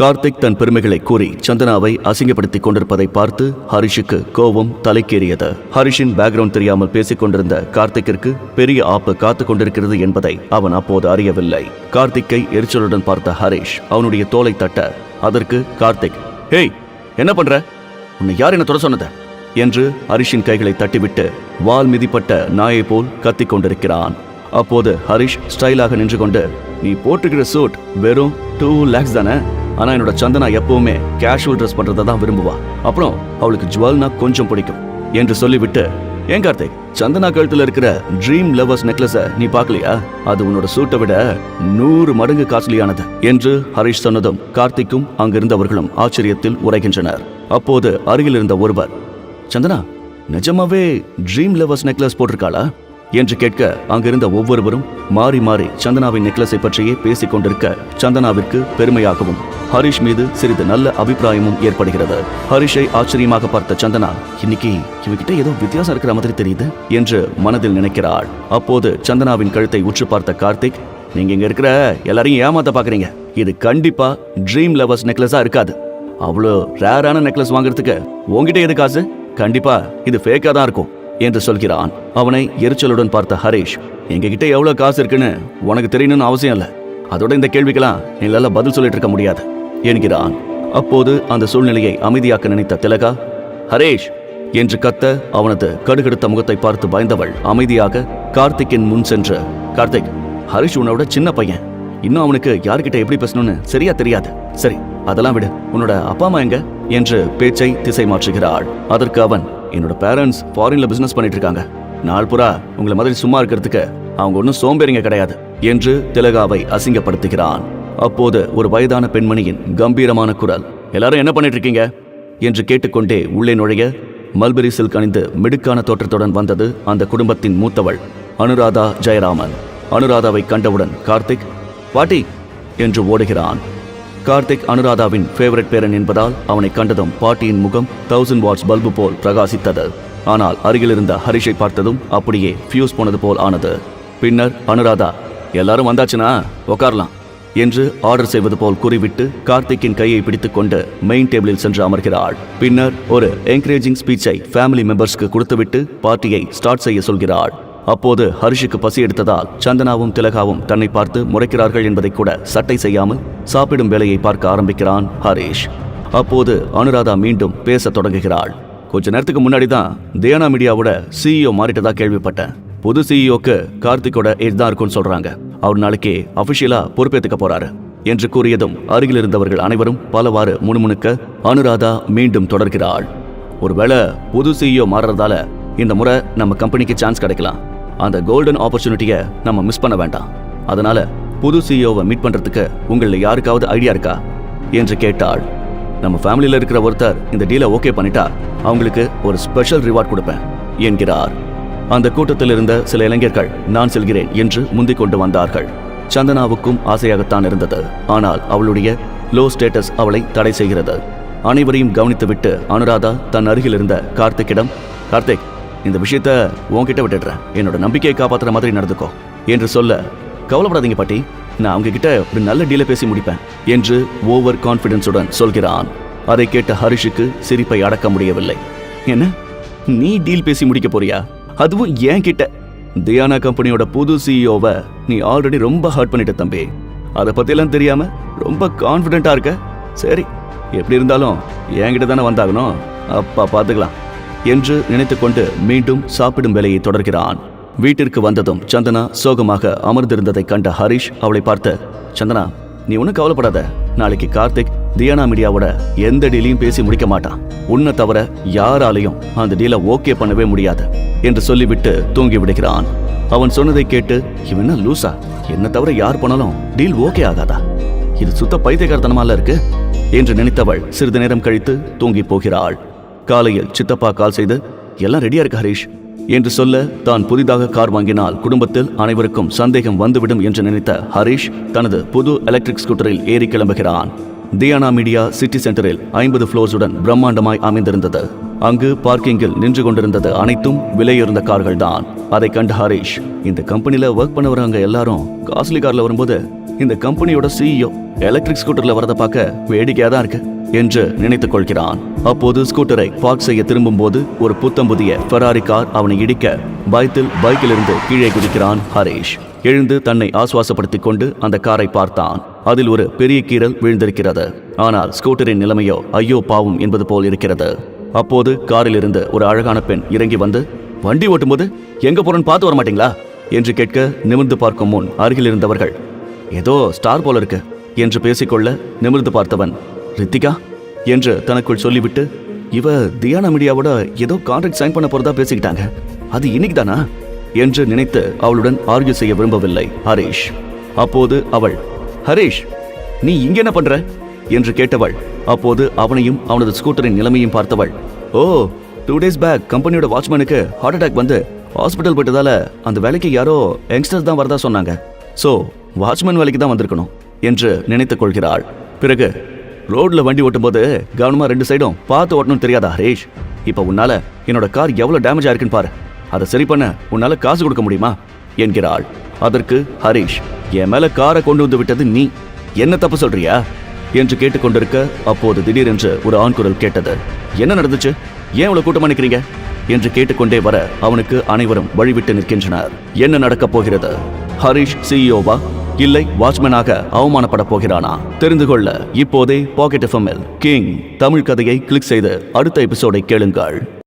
கார்த்திக் தன் பெருமைகளை கூறி சந்தனாவை அசிங்கப்படுத்திக் கொண்டிருப்பதை பார்த்து ஹரிஷுக்கு கோபம் தலைக்கேறியது. ஹரிஷின் பேக்ரவுண்ட் தெரியாமல் பேசிக் கொண்டிருந்த கார்த்திக்கிற்கு பெரிய ஆப்பு காத்துக் கொண்டிருக்கிறது என்பதை அவன் அப்போது அறியவில்லை. கார்த்திக்கை எரிச்சலுடன் பார்த்த ஹரிஷ் அவனுடைய தோலை தட்ட அதற்கு கார்த்திக் ஹேய் என்ன பண்ற? உன்னை யார் என்ன தொட சொன்னத? என்று ஹரிஷின் கைகளை தட்டிவிட்டு வால் மிதிப்பட்ட நாயை போல் கத்திக் கொண்டிருக்கிறான். அப்போது ஹரிஷ் ஸ்டைலாக நின்று கொண்டு நீ போட்டுக்கிற சூட் வெறும் டூ லேக்ஸ் தானே? ஆனா என்னோட சந்தனா எப்பவுமே கேஷுவல் ட்ரெஸ் பண்றதை தான் விரும்புவா. அப்புறம் அவளுக்கு ஜுவல்னா கொஞ்சம் பிடிக்கும். என்று சொல்லிவிட்டு ஏன் கார்த்திக் சந்தனா கழுத்துல இருக்கிற ட்ரீம் லவர்ஸ் நெக்லஸ நீ பார்க்கலையா? அது உன்னோட சூட்டை விட நூறு மடங்கு காஸ்ட்லியானது என்று ஹரிஷ் சொன்னதும் கார்த்திக்கும் அங்கிருந்தவர்களும் ஆச்சரியத்தில் உரைகின்றனர். அப்போது அருகில் இருந்த ஒருவர் சந்தனா நிஜமாவே ட்ரீம் லவர்ஸ் நெக்லஸ் போட்டிருக்காளா? என்று கேட்க அங்கிருந்த ஒவ்வொருவரும் மாறி மாறி சந்தனாவின் நெக்லஸை பற்றியே பேசிக் கொண்டிருக்க சந்தனாவிற்கு பெருமையாகவும் ஹரிஷ் மீது சிறிது நல்ல அபிப்பிராயமும் ஏற்படுகிறது. ஹரிஷை ஆச்சரியமாக பார்த்த சந்தனா இன்னைக்கு இவகிட்ட ஏதோ வித்தியாசம் இருக்கிற மாதிரி தெரியுது என்று மனதில் நினைக்கிறாள். அப்போது சந்தனாவின் கழுத்தை உற்று பார்த்த கார்த்திக் நீங்க இங்க இருக்கிற எல்லாரையும் ஏமாத்த பாக்குறீங்க. இது கண்டிப்பா ட்ரீம் லவர்ஸ் நெக்லஸா இருக்காது. அவ்வளோ ரேரான நெக்லஸ் வாங்குறதுக்கு உங்ககிட்ட எது காசு? கண்டிப்பா இது ஃபேக்கா தான் இருக்கும். என்று சொல்கிறான். அவனை எரிச்சலுடன் பார்த்த ஹரீஷ் எங்ககிட்ட எவ்வளவு காசு இருக்குன்னு உனக்கு தெரியணும்னு அவசியம் இல்லை. அதோட இந்த கேள்விக்கெல்லாம் என்னால பதில் சொல்லிட்டு இருக்க முடியாது என்கிறான். அப்போது அந்த சூழ்நிலையை அமைதியாக்க நினைத்த திலகா ஹரேஷ்! என்று கத்த அவனது கடுகடுத்த முகத்தை பார்த்து பயந்தவள் அமைதியாக கார்த்திக்கின் முன் சென்று கார்த்திக் ஹரிஷ் உன்னோட சின்ன பையன். இன்னும் அவனுக்கு யார்கிட்ட எப்படி பேசணும்னு சரியா தெரியாது. சரி அதெல்லாம் விடு. உன்னோட அப்பா அம்மா எங்க? என்று பேச்சை திசை மாற்றுகிறாள். அதற்கு அவன் என்னோட பேரண்ட்ஸ் ஃபாரின்ல பிசினஸ் பண்ணிட்டு இருக்காங்க நாள் புறா உங்களை மாதிரி சும்மா இருக்கிறதுக்கு அவங்க ஒன்றும் சோம்பேறிங்க கிடையாது என்று திலகாவை அசிங்கப்படுத்துகிறான். அப்போது ஒரு வயதான பெண்மணியின் கம்பீரமான குரல் எல்லாரும் என்ன பண்ணிட்டு இருக்கீங்க என்று கேட்டுக்கொண்டே உள்ளே நுழைய மல்பெரி சில்க் அணிந்து மிடுக்கான தோற்றத்துடன் வந்தது அந்த குடும்பத்தின் மூத்தவள் அனுராதா ஜெயராமன். அனுராதாவை கண்டவுடன் கார்த்திக் பாட்டி என்று ஓடுகிறான். கார்த்திக் அனுராதாவின் ஃபேவரட் பேரன் என்பதால் அவனை கண்டதும் பாட்டியின் முகம் தௌசண்ட் வாட்ஸ் பல்பு போல் பிரகாசித்தது. ஆனால் அருகிலிருந்த ஹரிஷை பார்த்ததும் அப்படியே ஃபியூஸ் போனது போல் ஆனது. பின்னர் அனுராதா எல்லாரும் வந்தாச்சுனா உட்காரலாம் என்று ஆர்டர் செய்வது போல் கூறிவிட்டு கார்த்திக்கின் கையை பிடித்துக்கொண்டு மெயின் டேபிளில் சென்று அமர்கிறாள். பின்னர் ஒரு என்கரேஜிங் ஸ்பீச்சை ஃபேமிலி மெம்பர்ஸ்க்கு கொடுத்துவிட்டு பார்ட்டியை ஸ்டார்ட் செய்ய சொல்கிறாள். அப்போது ஹரிஷுக்கு பசி எடுத்ததால் சந்தனாவும் திலகாவும் தன்னை பார்த்து முறைக்கிறார்கள் என்பதை கூட சட்டை செய்யாமல் சாப்பிடும் வேலையை பார்க்க ஆரம்பிக்கிறான் ஹரிஷ். அப்போது அனுராதா மீண்டும் பேசத் தொடங்குகிறாள். கொஞ்ச நேரத்துக்கு முன்னாடி தான் தேனா மீடியாவோட சிஇஓ மாறிட்டதா கேள்விப்பட்டேன். புது சிஇஓக்கு கார்த்திக்கோட ஏஜ் தான் இருக்கும்னு சொல்றாங்க. அவர் நாளைக்கு அபிஷியலா பொறுப்பேற்றுக்க போறாரு. என்று கூறியதும் அருகில் இருந்தவர்கள் அனைவரும் பலவாறு முணுமுணுக்க அனுராதா மீண்டும் தொடர்கிறாள். ஒருவேளை புது சிஇஓ மாறுறதால இந்த முறை நம்ம கம்பெனிக்கு சான்ஸ் கிடைக்கலாம். அந்த கோல்டன் ஆப்பர்ச்சுனிட்டியை நம்ம மிஸ் பண்ண வேண்டாம். அதனால புது சிஇஓவை மீட் பண்றதுக்கு உங்களில் யாருக்காவது ஐடியா இருக்கா? என்று கேட்டாள். நம்ம ஃபேமிலியில் இருக்கிற ஒருத்தர் இந்த டீலை ஓகே பண்ணிட்டா அவங்களுக்கு ஒரு ஸ்பெஷல் ரிவார்ட் கொடுப்பேன் என்கிறார். அந்த கூட்டத்தில் இருந்த சில இளைஞர்கள் நான் செல்கிறேன் என்று முந்திக் கொண்டு வந்தார்கள். சந்தனாவுக்கும் ஆசையாகத்தான் இருந்தது. ஆனால் அவளுடைய லோ ஸ்டேட்டஸ் அவளை தடை செய்கிறது. அனைவரையும் கவனித்துவிட்டு அனுராதா தன் அருகில் இருந்த கார்த்திக்கிடம் கார்த்திக் இந்த விஷயத்த உன்கிட்ட விட்டுடுறேன். என்னோட நம்பிக்கையை காப்பாத்துற மாதிரி நடந்துக்கோ. என்று சொல்ல கவலைப்படாதீங்க பாட்டி. நான் அவங்க கிட்ட ஒரு நல்ல டீலை பேசி முடிப்பேன் என்று ஓவர் கான்ஃபிடன்ஸுடன் சொல்கிறான். அதை கேட்ட ஹரிஷுக்கு சிரிப்பை அடக்க முடியவில்லை. என்ன? நீ டீல் பேசி முடிக்க போறியா? அதுவும் ஏன் கிட்ட தியானா கம்பெனியோட புது சிஇஓவை நீ ஆல்ரெடி ரொம்ப ஹர்ட் பண்ணிட்ட தம்பி. அதை பத்தியெல்லாம் தெரியாம ரொம்ப கான்ஃபிடென்ட்டாக இருக்க. சரி எப்படி இருந்தாலும் என்கிட்ட தானே வந்தாகணும். அப்பா பார்த்துக்கலாம். என்று நினைத்துக்கொண்டு மீண்டும் சாப்பிடும் வேலையை தொடர்கிறான். வீட்டிற்கு வந்ததும் சந்தனா சோகமாக அமர்ந்திருந்ததை கண்ட ஹரிஷ் அவளை பார்த்து சந்தனா நீ ஒன்றும் கவலைப்படாத. நாளைக்கு கார்த்திக் தியானா மீடியாவோட எந்த டீலையும் பேசி முடிக்க மாட்டான். உன்னை தவிர யாராலையும் அந்த டீலை ஓகே பண்ணவே முடியாது என்று சொல்லிவிட்டு தூங்கி விடுகிறான். அவன் சொன்னதை கேட்டு இவன் லூசா? என்ன தவிர யார் போனாலும் டீல் ஓகே ஆகாதா? இது சுத்த பைத்தியக்காரத்தனமால இருக்கு? என்று நினைத்தவள் சிறிது நேரம் கழித்து தூங்கி போகிறாள். காலையில் சித்தப்பா கால் செய்து எல்லாம் ரெடியா இருக்கு ஹரீஷ் என்று சொல்ல தான் புதிதாக கார் வாங்கினால் குடும்பத்தில் அனைவருக்கும் சந்தேகம் வந்துவிடும் என்று நினைத்த ஹரீஷ் தனது புது எலக்ட்ரிக் ஸ்கூட்டரில் ஏறி கிளம்புகிறான். தியானா மீடியா சிட்டி சென்டரில் ஐம்பது ஃப்ளோர்ஸுடன் பிரம்மாண்டமாய் அமைந்திருந்தது. அங்கு பார்க்கிங்கில் நின்று கொண்டிருந்தது அனைத்தும் விலையுயர்ந்த கார்கள் தான். அதை கண்ட ஹரீஷ் இந்த கம்பெனில ஒர்க் பண்ண வரவங்க எல்லாரும் காஸ்ட்லி கார்ல வரும்போது இந்த கம்பெனியோட சிஇஓ எலக்ட்ரிக் ஸ்கூட்டர்ல வரத பார்க்க வேடிக்கையா தான் இருக்கு என்று நினைத்துக் கொள்கிறான். அப்போது ஸ்கூட்டரை பார்க் செய்ய திரும்பும்போது ஒரு புத்தம் புதிய ஃபெராரி கார் அவனை இடிக்க பயத்தில் பைக்கிலிருந்து கீழே குதிக்கிறான் ஹரீஷ். எழுந்து தன்னை ஆசுவாசப்படுத்திக் கொண்டு அந்த காரை பார்த்தான். அதில் ஒரு பெரிய கீறல் விழுந்திருக்கிறது. ஆனால் ஸ்கூட்டரின் நிலைமையோ ஐயோ பாவம் என்பது போல் இருக்கிறது. அப்போது காரில் இருந்து ஒரு அழகான பெண் இறங்கி வந்து வண்டி ஓட்டும்போது எங்க போறன் பார்த்து வர மாட்டீங்களா? என்று கேட்க நிமிர்ந்து பார்க்கும் முன் அருகில் இருந்தவர்கள் ஏதோ ஸ்டார் போல இருக்கு. என்று பேசிக்கொள்ள நிமிர்ந்து பார்த்தவன் ரித்திகா என்று தனக்குள் சொல்லிவிட்டு இவ தியானா மீடியாவோட ஏதோ கான்ட்ராக்ட் சைன் பண்ண போறதா பேசிக்கிட்டாங்க. அது இன்னைக்கு தானா? என்று நினைத்து அவளுடன் ஆர்கியூ செய்ய விரும்பவில்லை ஹரீஷ். அப்போது அவள் ஹரீஷ் நீ இங்க என்ன பண்ற? என்று கேட்டவள் அப்போது அவனையும் அவனது ஸ்கூட்டரின் நிலைமையும் பார்த்தவள் ஓ டூ டேஸ் பேக் கம்பெனியோட வாட்ச்மேனுக்கு ஹார்ட் அட்டாக் வந்து ஹாஸ்பிட்டல் போயிட்டதால அந்த வேலைக்கு யாரோ யங்ஸ்டர்ஸ் தான் வரதா சொன்னாங்க. ஸோ வாட்ச்மேன் வேலைக்கு தான் வந்திருக்கணும். என்று நினைத்துக் கொள்கிறாள். பிறகு ரோட்ல வண்டி ஓட்டும்போது கவனமா ரெண்டு சைடும் பார்த்து ஓட்டணும் தெரியாதா ஹரேஷ்? இப்போ உன்னால என்னோட கார் எவ்வளவு டேமேஜ் ஆயிருக்குன்னு பாரு. அதை சரி பண்ண உன்னால காசு கொடுக்க முடியுமா? என்கிறாள். அதற்கு ஹரிஷ் என் மேல காரை கொண்டு வந்து விட்டது நீ. என்ன தப்பு சொல்றியா? என்று கேட்டுக்கொண்டிருக்க அப்போது திடீரென்று ஒரு ஆண் குரல் கேட்டது. என்ன நடந்துச்சு? ஏன் இவ்வளவு கூட்டமா நிற்கிறீங்க என்று கேட்டுக்கொண்டே வர அவனுக்கு அனைவரும் வழிவிட்டு நிற்கின்றனர். என்ன நடக்கப் போகிறது? ஹரிஷ் சிஇஓவா இல்லை வாட்ச்மேனாக அவமானப்பட போகிறானா? தெரிந்து கொள்ள இப்போதே பாக்கெட் எஃப்எம்எல் கிங் தமிழ் கதையை கிளிக் செய்து அடுத்த எபிசோடை கேளுங்கள்.